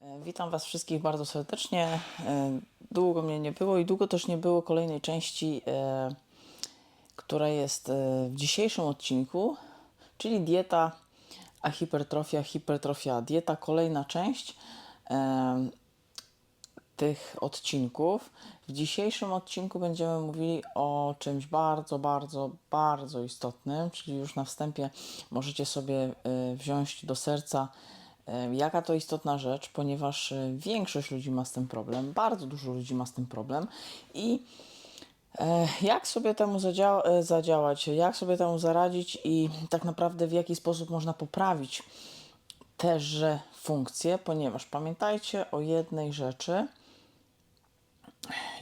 E, Witam Was wszystkich bardzo serdecznie. E, Długo mnie nie było i długo też nie było kolejnej części, e, która jest w dzisiejszym odcinku, czyli dieta, a hipertrofia, hipertrofia, dieta, kolejna część tych odcinków. W dzisiejszym odcinku będziemy mówili o czymś bardzo, bardzo, bardzo istotnym, czyli już na wstępie możecie sobie wziąć do serca, jaka to istotna rzecz, ponieważ e, większość ludzi ma z tym problem, bardzo dużo ludzi ma z tym problem i E, Jak sobie temu e, zadziałać, jak sobie temu zaradzić i tak naprawdę w jaki sposób można poprawić teże funkcje, ponieważ pamiętajcie o jednej rzeczy.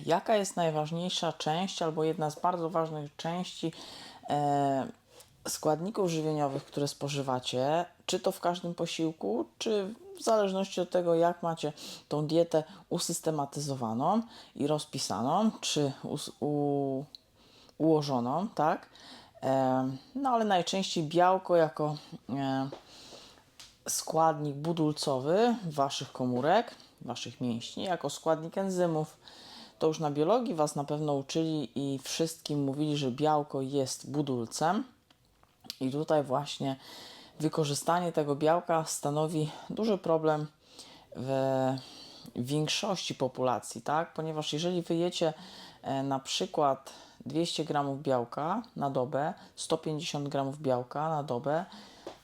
Jaka jest najważniejsza część albo jedna z bardzo ważnych części e, składników żywieniowych, które spożywacie, czy to w każdym posiłku, czy w zależności od tego, jak macie tą dietę usystematyzowaną i rozpisaną, czy u, ułożoną, tak? E, no ale najczęściej białko jako e, składnik budulcowy waszych komórek, waszych mięśni, jako składnik enzymów. To już na biologii was na pewno uczyli i wszystkim mówili, że białko jest budulcem. I tutaj właśnie wykorzystanie tego białka stanowi duży problem w większości populacji, tak? Ponieważ jeżeli wyjecie e, na przykład 200 gramów białka na dobę, 150 gramów białka na dobę,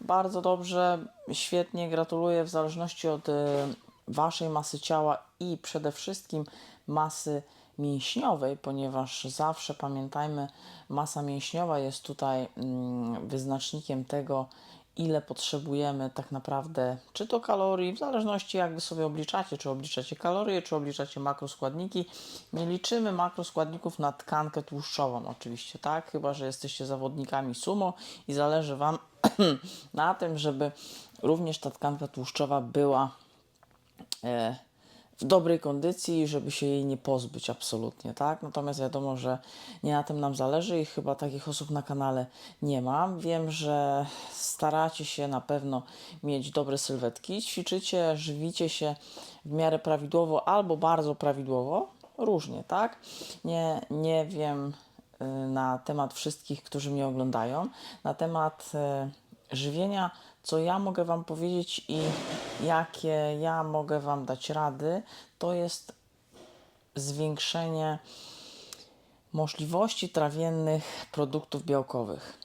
bardzo dobrze, świetnie, gratuluję w zależności od e, waszej masy ciała i przede wszystkim masy mięśniowej, ponieważ zawsze pamiętajmy, masa mięśniowa jest tutaj mm, wyznacznikiem tego, ile potrzebujemy tak naprawdę, czy to kalorii, w zależności jak wy sobie obliczacie, czy obliczacie kalorie, czy obliczacie makroskładniki. Nie liczymy makroskładników na tkankę tłuszczową oczywiście, tak? Chyba, że jesteście zawodnikami sumo i zależy wam na tym, żeby również ta tkanka tłuszczowa była e, w dobrej kondycji, żeby się jej nie pozbyć absolutnie, tak? Natomiast wiadomo, że nie na tym nam zależy i chyba takich osób na kanale nie ma. Wiem, że staracie się na pewno mieć dobre sylwetki, ćwiczycie, żywicie się w miarę prawidłowo albo bardzo prawidłowo, różnie, tak? Nie, nie wiem y, na temat wszystkich, którzy mnie oglądają, na temat y, żywienia, co ja mogę Wam powiedzieć i jakie ja mogę Wam dać rady, to jest zwiększenie możliwości trawiennych produktów białkowych,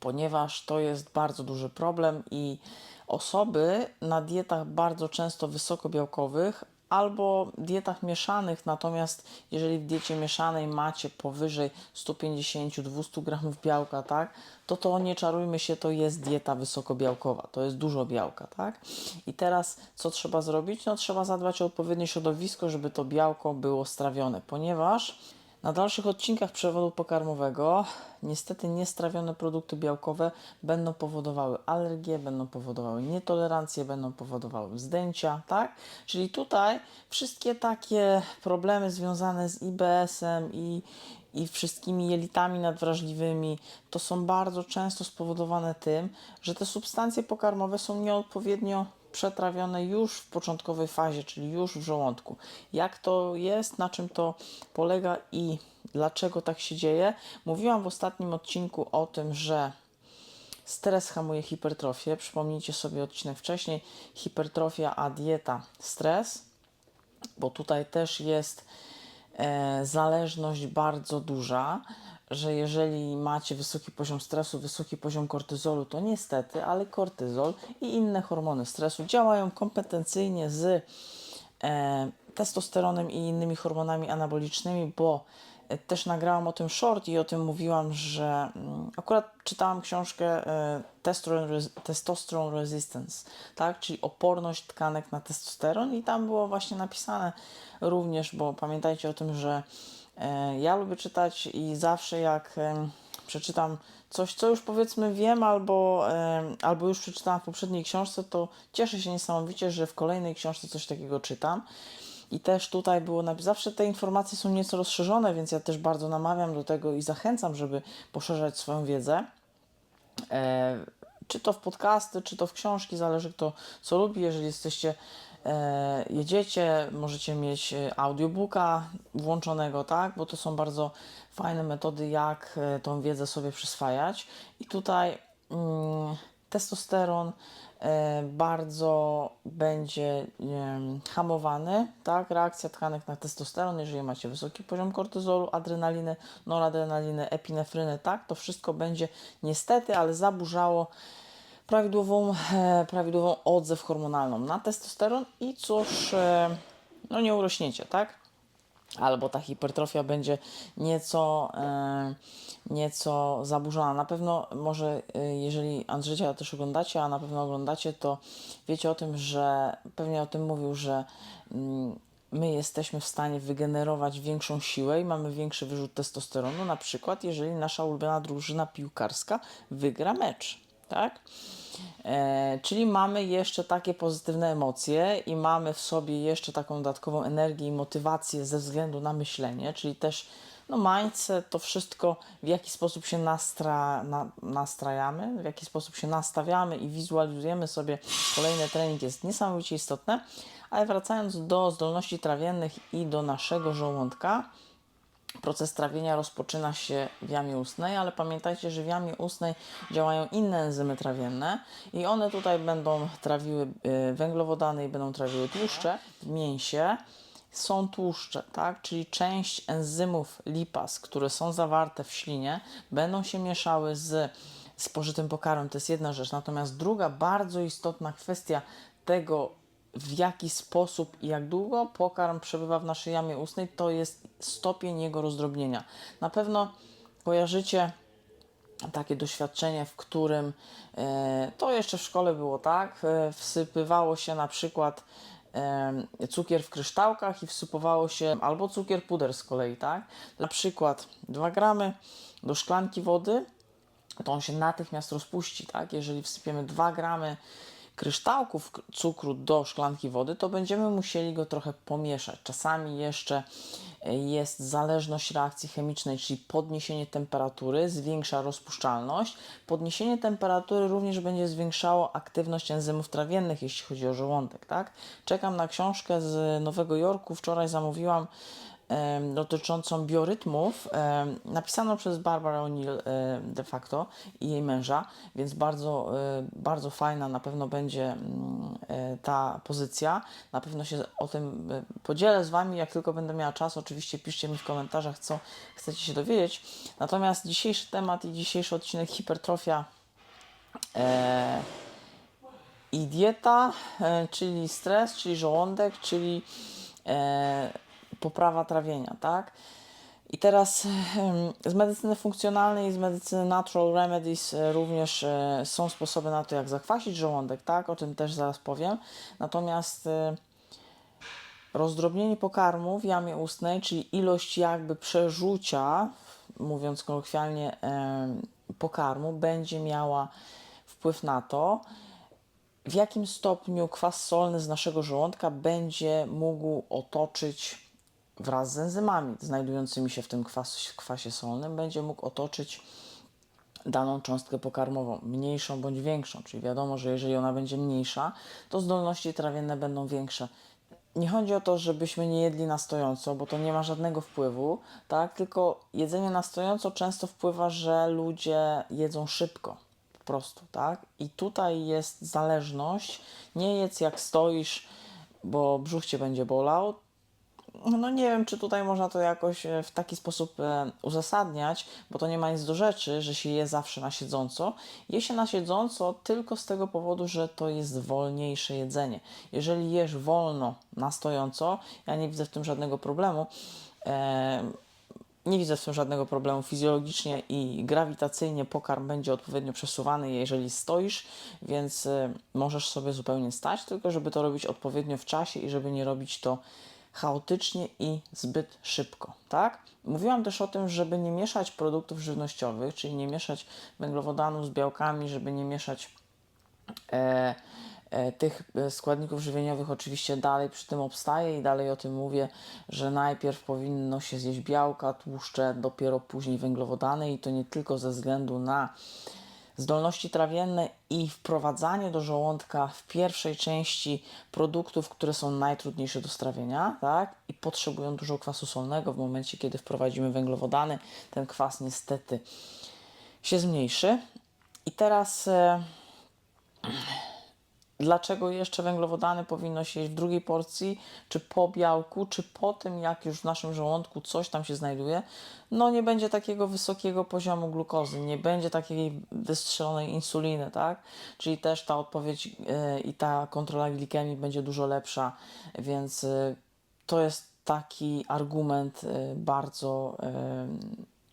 ponieważ to jest bardzo duży problem i osoby na dietach bardzo często wysokobiałkowych albo dietach mieszanych, natomiast jeżeli w diecie mieszanej macie powyżej 150-200 gramów białka, tak, to to nie czarujmy się, to jest dieta wysokobiałkowa, to jest dużo białka, tak? I teraz co trzeba zrobić? No trzeba zadbać o odpowiednie środowisko, żeby to białko było strawione, ponieważ na dalszych odcinkach przewodu pokarmowego niestety niestrawione produkty białkowe będą powodowały alergie, będą powodowały nietolerancje, będą powodowały wzdęcia, tak? Czyli tutaj wszystkie takie problemy związane z IBS-em i, i wszystkimi jelitami nadwrażliwymi, to są bardzo często spowodowane tym, że te substancje pokarmowe są nieodpowiednio przetrawione już w początkowej fazie, czyli już w żołądku. Jak to jest, na czym to polega i dlaczego tak się dzieje? Mówiłam w ostatnim odcinku o tym, że stres hamuje hipertrofię. Przypomnijcie sobie odcinek wcześniej: hipertrofia a dieta, stres, bo tutaj też jest e, zależność bardzo duża, że jeżeli macie wysoki poziom stresu, wysoki poziom kortyzolu, to niestety, ale kortyzol i inne hormony stresu działają kompetencyjnie z e, testosteronem i innymi hormonami anabolicznymi, bo e, też nagrałam o tym short i o tym mówiłam, że mm, akurat czytałam książkę e, Testosterone, Res- Testosterone Resistance, tak? czyli oporność tkanek na testosteron i tam było właśnie napisane również, bo pamiętajcie o tym, że ja lubię czytać i zawsze jak em, przeczytam coś, co już powiedzmy wiem, albo, em, albo już przeczytałam w poprzedniej książce, to cieszę się niesamowicie, że w kolejnej książce coś takiego czytam. I też tutaj było, napis- zawsze te informacje są nieco rozszerzone, więc ja też bardzo namawiam do tego i zachęcam, żeby poszerzać swoją wiedzę. E, czy to w podcasty, czy to w książki, zależy kto co lubi. Jeżeli jesteście e, jedziecie, możecie mieć e, audiobooka włączonego, tak? Bo to są bardzo fajne metody, jak e, tą wiedzę sobie przyswajać. I tutaj mm, testosteron e, bardzo będzie hamowany, tak? Reakcja tkanek na testosteron, jeżeli macie wysoki poziom kortyzolu, adrenaliny, noradrenaliny, epinefryny, tak? To wszystko będzie niestety, ale zaburzało prawidłową, e, prawidłową odzew hormonalną na testosteron i cóż, e, no nie urośniecie, tak? Albo ta hipertrofia będzie nieco, e, nieco zaburzona. Na pewno może, jeżeli Andrzeja też oglądacie, a na pewno oglądacie, to wiecie o tym, że pewnie o tym mówił, że mm, my jesteśmy w stanie wygenerować większą siłę i mamy większy wyrzut testosteronu, na przykład jeżeli nasza ulubiona drużyna piłkarska wygra mecz, tak? E, czyli mamy jeszcze takie pozytywne emocje i mamy w sobie jeszcze taką dodatkową energię i motywację ze względu na myślenie, czyli też no mindset, to wszystko, w jaki sposób się nastra, na, nastrajamy, w jaki sposób się nastawiamy i wizualizujemy sobie kolejny trening jest niesamowicie istotne. Ale wracając do zdolności trawiennych i do naszego żołądka, Proces trawienia rozpoczyna się w jamie ustnej, ale pamiętajcie, że w jamie ustnej działają inne enzymy trawienne i one tutaj będą trawiły y, węglowodany i będą trawiły tłuszcze. W mięsie są tłuszcze, tak? czyli część enzymów lipas, które są zawarte w ślinie, będą się mieszały z spożytym pokarmem. To jest jedna rzecz. Natomiast druga bardzo istotna kwestia tego, w jaki sposób i jak długo pokarm przebywa w naszej jamie ustnej, to jest stopień jego rozdrobnienia. Na pewno kojarzycie takie doświadczenie, w którym e, to jeszcze w szkole było tak, e, wsypywało się na przykład e, cukier w kryształkach i wsypywało się albo cukier puder z kolei, tak? Na przykład 2 gramy do szklanki wody, to on się natychmiast rozpuści, tak? Jeżeli wsypiemy 2 gramy kryształków cukru do szklanki wody, to będziemy musieli go trochę pomieszać. Czasami jeszcze e, jest zależność reakcji chemicznej, czyli podniesienie temperatury zwiększa rozpuszczalność. Podniesienie temperatury również będzie zwiększało aktywność enzymów trawiennych, jeśli chodzi o żołądek. Tak? Czekam na książkę z Nowego Jorku. Wczoraj zamówiłam dotyczącą biorytmów, em, napisaną przez Barbara O'Neill de facto i jej męża, więc bardzo, e, bardzo fajna na pewno będzie mm, e, ta pozycja. Na pewno się o tym e, podzielę z Wami, jak tylko będę miała czas. Oczywiście piszcie mi w komentarzach, co chcecie się dowiedzieć. Natomiast dzisiejszy temat i dzisiejszy odcinek hipertrofia i dieta, czyli stres, czyli żołądek, czyli poprawa trawienia, tak? I teraz z medycyny funkcjonalnej i z medycyny natural remedies e, również e, są sposoby na to, jak zakwasić żołądek, tak? O tym też zaraz powiem. Natomiast e, rozdrobnienie pokarmu w jamie ustnej, czyli ilość jakby przerzucia, mówiąc kolokwialnie, pokarmu, będzie miała wpływ na to, w jakim stopniu kwas solny z naszego żołądka będzie mógł otoczyć wraz z enzymami znajdującymi się w tym kwas, kwasie solnym, będzie mógł otoczyć daną cząstkę pokarmową, mniejszą bądź większą. Czyli wiadomo, że jeżeli ona będzie mniejsza, to zdolności trawienne będą większe. Nie chodzi o to, żebyśmy nie jedli na stojąco, bo to nie ma żadnego wpływu, tak? Tylko jedzenie na stojąco często wpływa, że ludzie jedzą szybko po prostu, tak? I tutaj jest zależność. Nie jedz jak stoisz, bo brzuch cię będzie bolał, no nie wiem, czy tutaj można to jakoś e, w taki sposób e, uzasadniać, bo to nie ma nic do rzeczy, że się je zawsze na siedząco. Je się na siedząco tylko z tego powodu, że to jest wolniejsze jedzenie. Jeżeli jesz wolno na stojąco, ja nie widzę w tym żadnego problemu. E, nie widzę w tym żadnego problemu fizjologicznie i grawitacyjnie pokarm będzie odpowiednio przesuwany, jeżeli stoisz, więc możesz sobie zupełnie stać, tylko żeby to robić odpowiednio w czasie i żeby nie robić to chaotycznie i zbyt szybko, tak? Mówiłam też o tym, żeby nie mieszać produktów żywnościowych, czyli nie mieszać węglowodanów z białkami, żeby nie mieszać e, e, tych e, składników żywieniowych. Oczywiście dalej przy tym obstaję i dalej o tym mówię, że najpierw powinno się zjeść białka, tłuszcze, dopiero później węglowodany i to nie tylko ze względu na zdolności trawienne i wprowadzanie do żołądka w pierwszej części produktów, które są najtrudniejsze do strawienia, tak? I potrzebują dużo kwasu solnego. W momencie, kiedy wprowadzimy węglowodany, ten kwas niestety się zmniejszy. I teraz e, dlaczego jeszcze węglowodany powinno się jeść w drugiej porcji, czy po białku, czy po tym, jak już w naszym żołądku coś tam się znajduje, no nie będzie takiego wysokiego poziomu glukozy, nie będzie takiej wystrzelonej insuliny, tak? Czyli też ta odpowiedź yy, i ta kontrola glikemii będzie dużo lepsza, więc yy, to jest taki argument yy, bardzo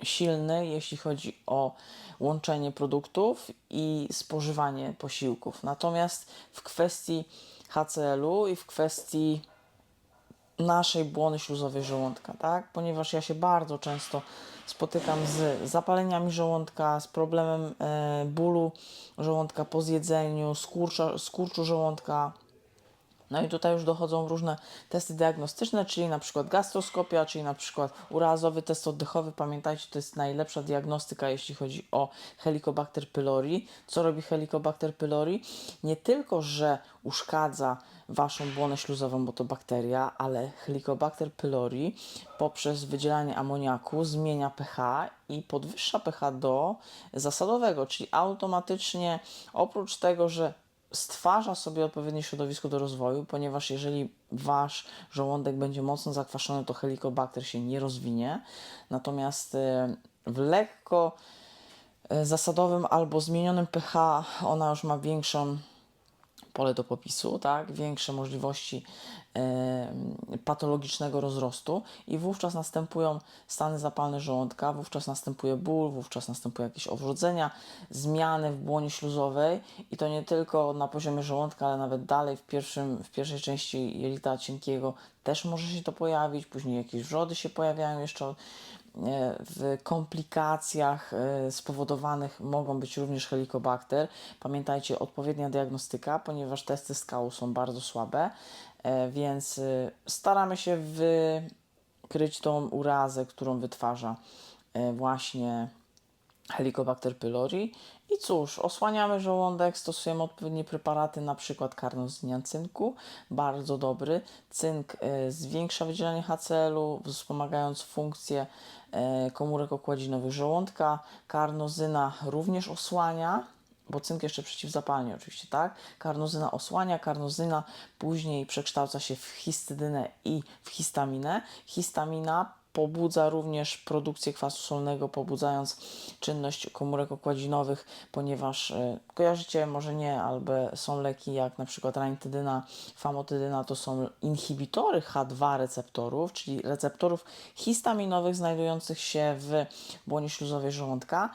silny, jeśli chodzi o łączenie produktów i spożywanie posiłków. Natomiast w kwestii HCL-u i w kwestii naszej błony śluzowej żołądka, tak? Ponieważ ja się bardzo często spotykam z zapaleniami żołądka, z problemem e, bólu żołądka po zjedzeniu, skurcza, skurczu żołądka, no i tutaj już dochodzą różne testy diagnostyczne, czyli na przykład gastroskopia, czyli na przykład urazowy test oddechowy. Pamiętajcie, to jest najlepsza diagnostyka, jeśli chodzi o Helicobacter pylori. Co robi Helicobacter pylori? Nie tylko, że uszkadza waszą błonę śluzową, bo to bakteria, ale Helicobacter pylori poprzez wydzielanie amoniaku zmienia pH i podwyższa pH do zasadowego, czyli automatycznie oprócz tego, że stwarza sobie odpowiednie środowisko do rozwoju, ponieważ jeżeli wasz żołądek będzie mocno zakwaszony, to helikobakter się nie rozwinie. Natomiast e, w lekko e, zasadowym albo zmienionym pH ona już ma większą pole do popisu, tak? większe możliwości patologicznego rozrostu i wówczas następują stany zapalne żołądka, wówczas następuje ból, wówczas następuje jakieś owrodzenia, zmiany w błonie śluzowej i to nie tylko na poziomie żołądka, ale nawet dalej w, pierwszym, w pierwszej części jelita cienkiego też może się to pojawić, później jakieś wrzody się pojawiają jeszcze w komplikacjach e, spowodowanych mogą być również helikobakter. Pamiętajcie, odpowiednia diagnostyka, ponieważ testy skału są bardzo słabe, e, więc e, staramy się wykryć tą urazę, którą wytwarza właśnie Helicobacter pylori. I cóż, osłaniamy żołądek, stosujemy odpowiednie preparaty, na przykład karnozynian cynku, bardzo dobry. Cynk y, zwiększa wydzielanie HCl-u, wspomagając funkcję y, komórek okładzinowych żołądka. Karnozyna również osłania, bo cynk jeszcze przeciwzapalnie oczywiście, tak? Karnozyna osłania, karnozyna później przekształca się w histydynę i w histaminę. Histamina pobudza również produkcję kwasu solnego, pobudzając czynność komórek okładzinowych, ponieważ y, kojarzycie, może nie, ale są leki jak na przykład rantydyna, famotydyna, to są inhibitory H2 receptorów, czyli receptorów histaminowych znajdujących się w błonie śluzowej żołądka.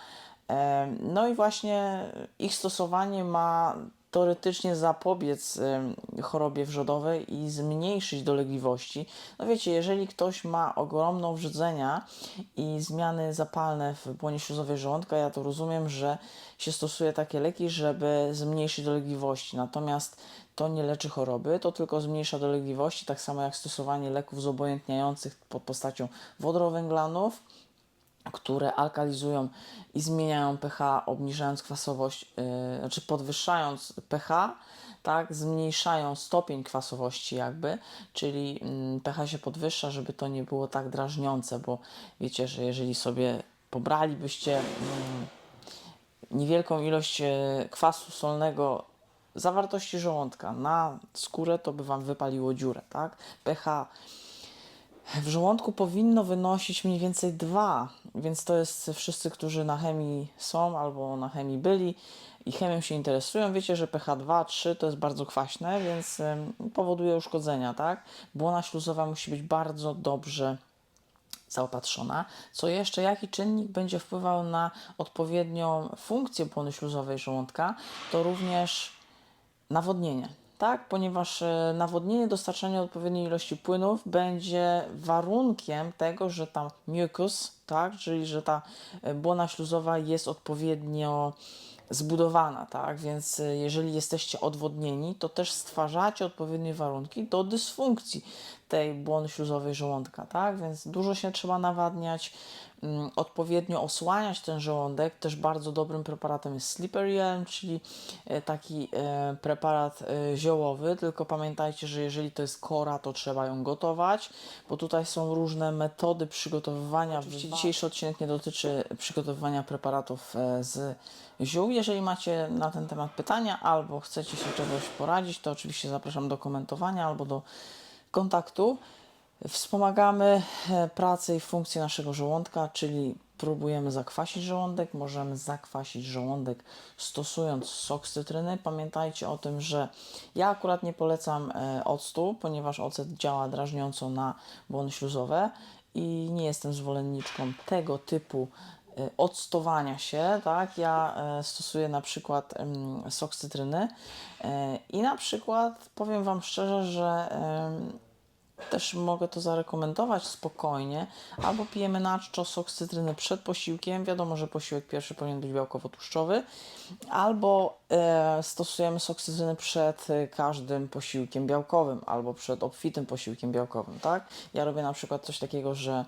No i właśnie ich stosowanie ma teoretycznie zapobiec chorobie wrzodowej i zmniejszyć dolegliwości. No wiecie, jeżeli ktoś ma ogromną wrzodzenia i zmiany zapalne w błonie śluzowej żołądka, ja to rozumiem, że się stosuje takie leki, żeby zmniejszyć dolegliwości. Natomiast to nie leczy choroby, to tylko zmniejsza dolegliwości, tak samo jak stosowanie leków zobojętniających pod postacią wodorowęglanów które alkalizują i zmieniają pH, obniżając kwasowość, yy, znaczy podwyższając pH, tak, zmniejszają stopień kwasowości jakby, czyli yy, pH się podwyższa, żeby to nie było tak drażniące, bo wiecie, że jeżeli sobie pobralibyście yy, niewielką ilość yy, kwasu solnego zawartości żołądka na skórę, to by Wam wypaliło dziurę, tak? pH w żołądku powinno wynosić mniej więcej 2, więc to jest wszyscy, którzy na chemii są albo na chemii byli i chemią się interesują, wiecie, że pH 2, 3 to jest bardzo kwaśne, więc powoduje uszkodzenia, tak? Błona śluzowa musi być bardzo dobrze zaopatrzona. Co jeszcze, jaki czynnik będzie wpływał na odpowiednią funkcję błony śluzowej żołądka, to również nawodnienie tak? Ponieważ e, nawodnienie, dostarczanie odpowiedniej ilości płynów będzie warunkiem tego, że tam mucus, tak? Czyli że ta e, błona śluzowa jest odpowiednio zbudowana, tak? Więc e, jeżeli jesteście odwodnieni, to też stwarzacie odpowiednie warunki do dysfunkcji tej błony śluzowej żołądka, tak? Więc dużo się trzeba nawadniać, odpowiednio osłaniać ten żołądek. Też bardzo dobrym preparatem jest Slippery Elm, czyli e, taki e, preparat e, ziołowy, tylko pamiętajcie, że jeżeli to jest kora, to trzeba ją gotować, bo tutaj są różne metody przygotowywania. Oczywiście dzisiejszy odcinek nie dotyczy przygotowywania preparatów z ziół. Jeżeli macie na ten temat pytania albo chcecie się czegoś poradzić, to oczywiście zapraszam do komentowania albo do kontaktu. Wspomagamy e, pracę i funkcję naszego żołądka, czyli próbujemy zakwasić żołądek, możemy zakwasić żołądek stosując sok z cytryny. Pamiętajcie o tym, że ja akurat nie polecam e, octu, ponieważ ocet działa drażniąco na błony śluzowe i nie jestem zwolenniczką tego typu e, octowania się, tak? Ja stosuję na przykład sok z cytryny i na przykład powiem Wam szczerze, że też mogę to zarekomendować spokojnie, albo pijemy na czczo sok z cytryny przed posiłkiem, wiadomo, że posiłek pierwszy powinien być białkowo-tłuszczowy, albo e, stosujemy sok z cytryny przed e, każdym posiłkiem białkowym, albo przed obfitym posiłkiem białkowym, tak? Ja robię na przykład coś takiego, że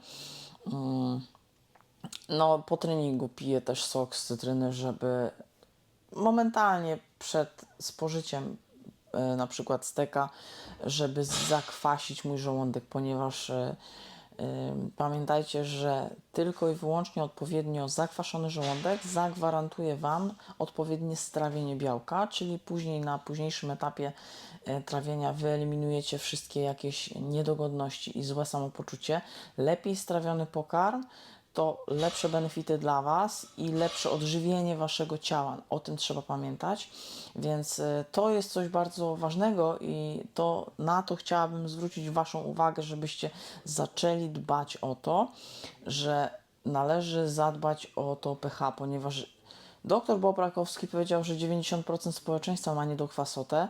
mm, no, po treningu piję też sok z cytryny, żeby momentalnie przed spożyciem na przykład steka, żeby zakwasić mój żołądek, ponieważ e, e, pamiętajcie, że tylko i wyłącznie odpowiednio zakwaszony żołądek zagwarantuje Wam odpowiednie strawienie białka, czyli później na późniejszym etapie e, trawienia wyeliminujecie wszystkie jakieś niedogodności i złe samopoczucie. Lepiej strawiony pokarm to lepsze benefity dla Was i lepsze odżywienie Waszego ciała. O tym trzeba pamiętać. Więc y, to jest coś bardzo ważnego i to na to chciałabym zwrócić Waszą uwagę, żebyście zaczęli dbać o to, że należy zadbać o to pH, ponieważ Doktor Bob Rakowski powiedział, że 90% społeczeństwa ma niedokwasotę.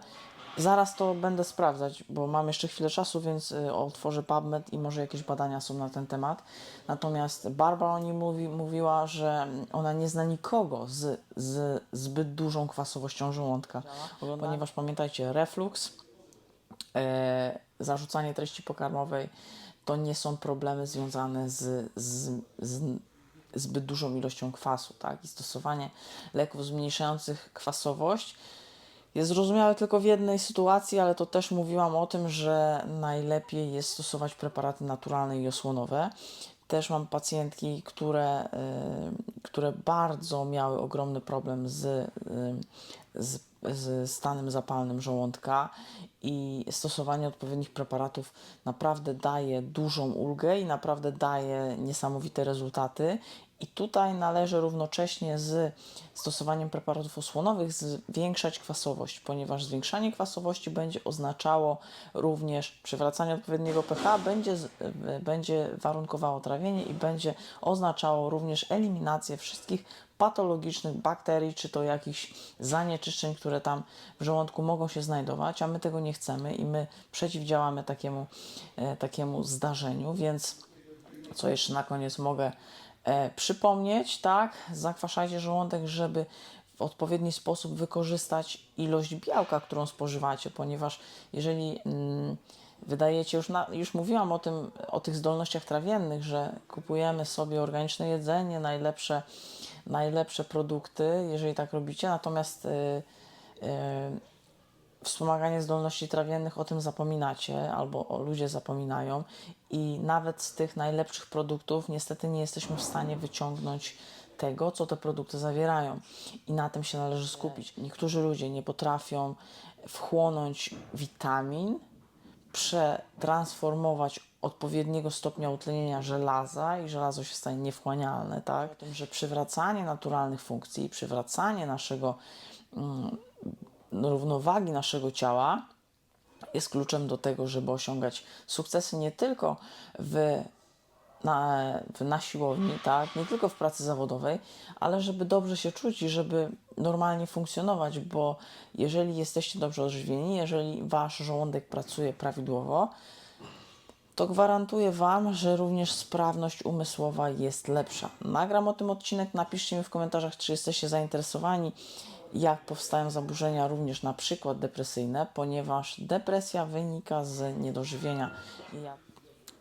Zaraz to będę sprawdzać, bo mam jeszcze chwilę czasu, więc y, otworzę PubMed i może jakieś badania są na ten temat. Natomiast Barbara o niej mówi, mówiła, że ona nie zna nikogo z, z zbyt dużą kwasowością żołądka, ponieważ pamiętajcie, reflux, e, zarzucanie treści pokarmowej to nie są problemy związane z, z, z zbyt dużą ilością kwasu, tak? I stosowanie leków zmniejszających kwasowość jest zrozumiałe tylko w jednej sytuacji, ale to też mówiłam o tym, że najlepiej jest stosować preparaty naturalne i osłonowe. Też mam pacjentki, które, y, które bardzo miały ogromny problem z, y, z, z stanem zapalnym żołądka i stosowanie odpowiednich preparatów naprawdę daje dużą ulgę i naprawdę daje niesamowite rezultaty. I tutaj należy równocześnie z stosowaniem preparatów osłonowych zwiększać kwasowość, ponieważ zwiększanie kwasowości będzie oznaczało również przywracanie odpowiedniego pH, będzie, e, będzie warunkowało trawienie i będzie oznaczało również eliminację wszystkich patologicznych bakterii, czy to jakichś zanieczyszczeń, które tam w żołądku mogą się znajdować, a my tego nie chcemy i my przeciwdziałamy takiemu, e, takiemu zdarzeniu, więc co jeszcze na koniec mogę przypomnieć, tak? Zakwaszajcie żołądek, żeby w odpowiedni sposób wykorzystać ilość białka, którą spożywacie, ponieważ jeżeli mm, wydajecie już, na, już mówiłam o tym, o tych zdolnościach trawiennych, że kupujemy sobie organiczne jedzenie, najlepsze, najlepsze produkty, jeżeli tak robicie, natomiast y, y, wspomaganie zdolności trawiennych, o tym zapominacie, albo o ludzie zapominają i nawet z tych najlepszych produktów niestety nie jesteśmy w stanie wyciągnąć tego, co te produkty zawierają i na tym się należy skupić. Niektórzy ludzie nie potrafią wchłonąć witamin, przetransformować odpowiedniego stopnia utlenienia żelaza i żelazo się stanie niewchłanialne, tak? O tym, że przywracanie naturalnych funkcji, przywracanie naszego mm, równowagi naszego ciała jest kluczem do tego, żeby osiągać sukcesy nie tylko w, na, na siłowni, tak? nie tylko w pracy zawodowej, ale żeby dobrze się czuć i żeby normalnie funkcjonować, bo jeżeli jesteście dobrze odżywieni, jeżeli wasz żołądek pracuje prawidłowo, to gwarantuję Wam, że również sprawność umysłowa jest lepsza. Nagram o tym odcinek, napiszcie mi w komentarzach, czy jesteście zainteresowani. Jak powstają zaburzenia również na przykład depresyjne, ponieważ depresja wynika z niedożywienia.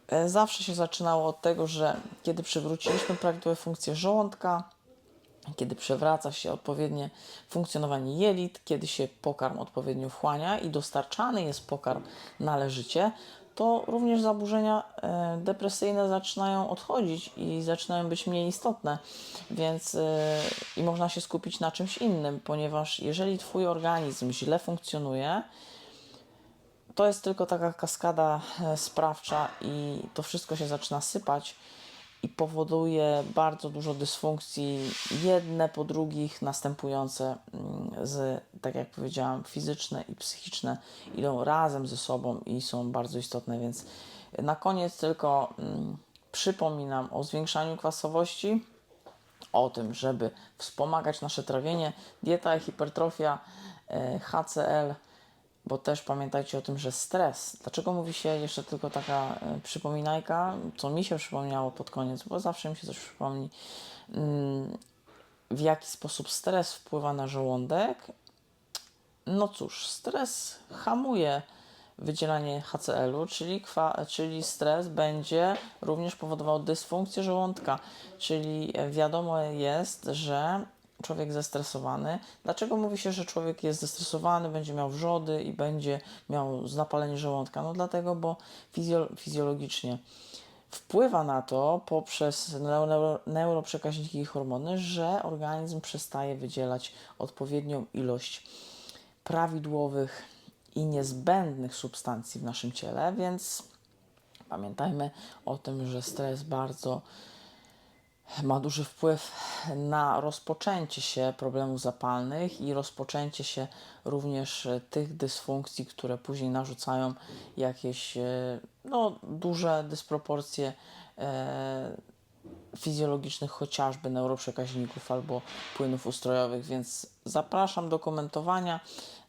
E, Zawsze się zaczynało od tego, że kiedy przywróciliśmy prawidłowe funkcje żołądka, kiedy przewraca się odpowiednie funkcjonowanie jelit, kiedy się pokarm odpowiednio wchłania i dostarczany jest pokarm należycie, to również zaburzenia e, depresyjne zaczynają odchodzić i zaczynają być mniej istotne, więc e, i można się skupić na czymś innym, ponieważ jeżeli Twój organizm źle funkcjonuje, to jest tylko taka kaskada e, sprawcza i to wszystko się zaczyna sypać i powoduje bardzo dużo dysfunkcji, jedne po drugich następujące mm, z, tak jak powiedziałam, fizyczne i psychiczne idą razem ze sobą i są bardzo istotne, więc na koniec tylko mm, przypominam o zwiększaniu kwasowości, o tym, żeby wspomagać nasze trawienie, dieta hipertrofia, e, HCL, bo też pamiętajcie o tym, że stres. Dlaczego mówi się jeszcze tylko taka e, przypominajka, co mi się przypomniało pod koniec, bo zawsze mi się coś przypomni, mm, w jaki sposób stres wpływa na żołądek. No cóż, stres hamuje wydzielanie HCl-u, czyli, kwa, czyli stres będzie również powodował dysfunkcję żołądka, czyli wiadomo jest, że człowiek zestresowany. Dlaczego mówi się, że człowiek jest zestresowany, będzie miał wrzody i będzie miał zapalenie żołądka? No dlatego, bo fizjo, fizjologicznie wpływa na to poprzez neuro, neuroprzekaźniki i hormony, że organizm przestaje wydzielać odpowiednią ilość prawidłowych i niezbędnych substancji w naszym ciele, więc pamiętajmy o tym, że stres bardzo ma duży wpływ na rozpoczęcie się problemów zapalnych i rozpoczęcie się również e, tych dysfunkcji, które później narzucają jakieś e, no, duże dysproporcje e, fizjologicznych, chociażby neuroprzekaźników albo płynów ustrojowych, więc zapraszam do komentowania,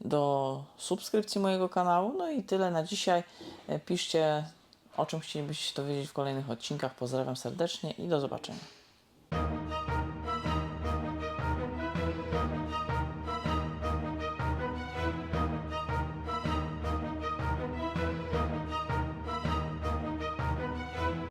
do subskrypcji mojego kanału. No i tyle na dzisiaj. Piszcie, o czym chcielibyście dowiedzieć w kolejnych odcinkach. Pozdrawiam serdecznie i do zobaczenia.